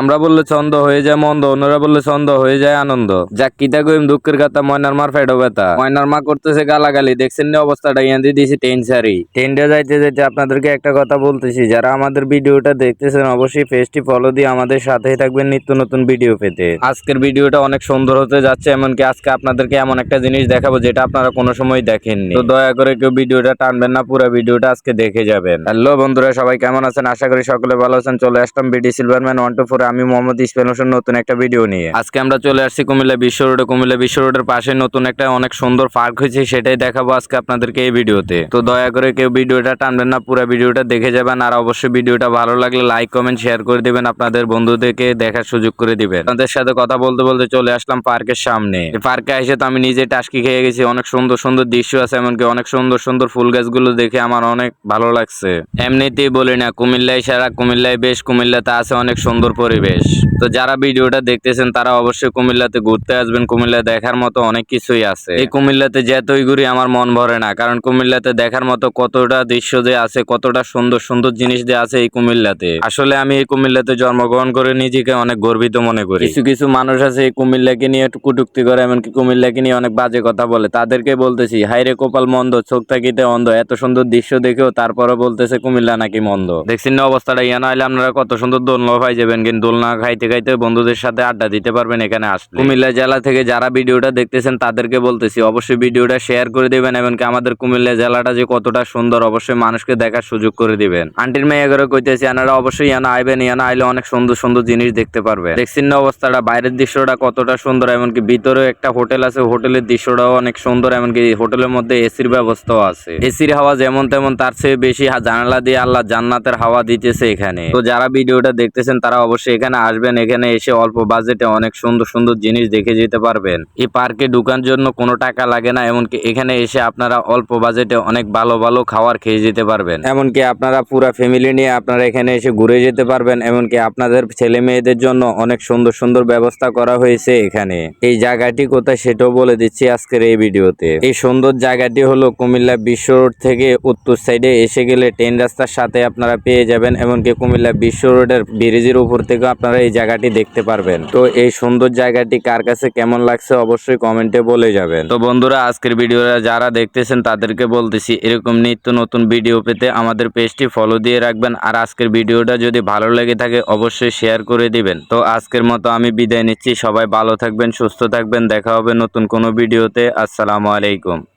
আমরা বললে ছন্দ হয়ে যায় মন্দ, অন্যরা বললে ছন্দ হয়ে যায় আনন্দ। যাক, কিতা কইম, দুঃখের কথা, ময়নার মার ফেডো ব্যথা। ময়নার মা করতেছে গালাগালি, দেখছেন না অবস্থাটা? ইয়ান দিয়ে দিয়েছি টেন সারি। টেন্ডে যাইতে যাইতে আপনাদেরকে একটা কথা বলতেছি, যারা আমাদের ভিডিওটা দেখতেছেন, অবশ্যই পেজটি ফলো দিয়ে আমাদের সাথেই থাকবেন নিত্য নতুন ভিডিও পেতে। আজকের ভিডিওটা অনেক সুন্দর হতে যাচ্ছে, এমনকি আজকে আপনাদেরকে এমন একটা জিনিস দেখাবো, যেটা আপনারা কোনো সময় দেখেননি। তো দয়া করে কেউ ভিডিওটা টানবেন না, পুরো ভিডিওটা আজকে দেখে যাবেন। হ্যালো বন্ধুরা, সবাই কেমন আছেন? আশা করি সকলে ভালো আছেন। চলে আসলাম BD Silverman one two four আমি মোহাম্মদ ইসমাইল হোসেন, নতুন একটা ভিডিও নিয়ে। আজকে আমরা চলে আসছি কুমিল্লা বিশ্ব রোডে। কুমিল্লা বিশ্ব রোডের পাশে নতুন একটা অনেক সুন্দর পার্ক হয়েছে, সেটাই দেখাবো আজকে আপনাদেরকে এই ভিডিওতে তো দয়া করে কেউ ভিডিওটা টানবেন না, পুরো ভিডিওটা দেখে যাবেন, আর অবশ্যই ভিডিওটা ভালো লাগলে লাইক কমেন্ট শেয়ার করে দিবেন, আপনাদের বন্ধুদেরকে দেখার সুযোগ করে দিবেন। আপনাদের সাথে কথা বলতে বলতে চলে আসলাম পার্কের সামনে। পার্কে এসে তো আমি নিজে টাস্কি খেয়ে গেছি, অনেক সুন্দর সুন্দর দৃশ্য আছে, এমনকি অনেক সুন্দর সুন্দর ফুল গাছগুলো দেখে আমার অনেক ভালো লাগছে। এমনিতেই বলি না, কুমিল্লায় সারা, কুমিল্লায় বেশ, কুমিল্লাতে আছে অনেক সুন্দর পরিবেশ। তো যারা ভিডিওটা দেখতেছেন, তারা অবশ্যই কুমিল্লাতে ঘুরতে আসবেন। কুমিল্লা দেখার মতো অনেক কিছুই আছে। এই কুমিল্লাতে যেতই ঘুরি, আমার মন ভরে না। কারণ কুমিল্লাতে দেখার মতো কতটা দৃশ্য যে আছে, কতটা সুন্দর সুন্দর জিনিস যে আছে এই কুমিল্লাতে। আসলে আমি এই কুমিল্লাতে জন্মগ্রহণ করে নিজেকে অনেক গর্বিত মনে করি। কিছু কিছু মানুষ আছে এই কুমিল্লাকে নিয়ে একটু কুটুক্তি করে, এমনকি কুমিল্লাকে নিয়ে অনেক বাজে কথা বলে। তাদেরকে বলতেছি হাইরে কপাল মন্দ, চোখ থাকিতে অন্ধ। এত সুন্দর দৃশ্য দেখেও তারপরে বলতেছে কুমিল্লা নাকি মন্দ। দেখছেন না অবস্থাটা। ইয়া না হলে আপনারা কত সুন্দর দোলনা পাই যাবেন কিন্তু দোলনা খাইতে খাইতে বন্ধুদের সাথে আড্ডা দিতে পারবেন এখানে আসলে। কুমিল্লা জেলা থেকে যারা ভিডিওটা দেখতেছেন, তাদেরকে বলতেছি, অবশ্যই ভিডিওটা শেয়ার করে দিবেন এমনকি আমাদের কুমিল্লা জেলাটা যে কতটা সুন্দর, অবশ্যই মানুষকে দেখার সুযোগ করে দিবেন। আন্টির মেয়ে করে কইতেছি আনারা অবশ্যই ইয়ানা আইবেন, ইয়ানা আইলে অনেক সুন্দর সুন্দর জিনিস দেখতে পারবে। দেখছেন না অবস্থাটা? বাইরের দৃশ্যটা কতটা সুন্দর, এমনকি ভিতরে একটা হোটেল আছে, হোটেলের দৃশ্যটাও অনেক সুন্দর, এমনকি হোটেলের মধ্যে এসির ব্যবস্থাও আছে। এসির হাওয়া যেমন তেমন, তার চেয়ে বেশি জানালা দিয়ে আল্লাহ জান্নাতের হাওয়া দিতেছে এখানে। তো যারা ভিডিওটা দেখতেছেন, তারা অবশ্যই এখানে আসবেন, এখানে এসে অল্প বাজেটে অনেক সুন্দর সুন্দর জিনিস দেখে যেতে পারবেন। এই পার্কে ঢুকার জন্য কোনো টাকা লাগে না, এমনকি এখানে এসে আপনারা অল্প বাজেটে অনেক ভালো ভালো খাবার খেয়ে যেতে পারবেন। এমনকি আপনারা পুরো ফ্যামিলি নিয়ে আপনারা এখানে এসে ঘুরে যেতে পারবেন, এমনকি আপনাদের ছেলে মেয়েদের জন্য অনেক সুন্দর সুন্দর ব্যবস্থা করা হয়েছে এখানে। এই জায়গাটি কোথায় সেটাও বলে দিচ্ছি আজকের এই ভিডিওতে। এই সুন্দর জায়গাটি হলো কুমিল্লা বিশ্ব রোড থেকে উত্তর সাইডে এসে গেলে ট্রেন রাস্তার সাথে আপনারা পেয়ে যাবেন, এমনকি কুমিল্লা বিশ্ব রোডের ব্রিজের উপর থেকে আপনারা এই জায়গাটি দেখতে পারবেন। তো এই সুন্দর জায়গাটি কার কাছে কেমন লাগছে অবশ্যই কমেন্টে বলে যাবেন। তো বন্ধুরা, আজকের ভিডিওটা যারা দেখতেছেন তাদেরকে বলতেছি, এরকম নিত্য নতুন ভিডিও পেতে আমাদের পেজটি ফলো দিয়ে রাখবেন। আর আজকের ভিডিওটা যদি ভালো লেগে থাকে, অবশ্যই শেয়ার করে দিবেন। তো আজকের মতো আমি বিদায় নিচ্ছি। সবাই ভালো থাকবেন, সুস্থ থাকবেন। দেখা হবে নতুন কোনো ভিডিওতে। আসসালামু আলাইকুম।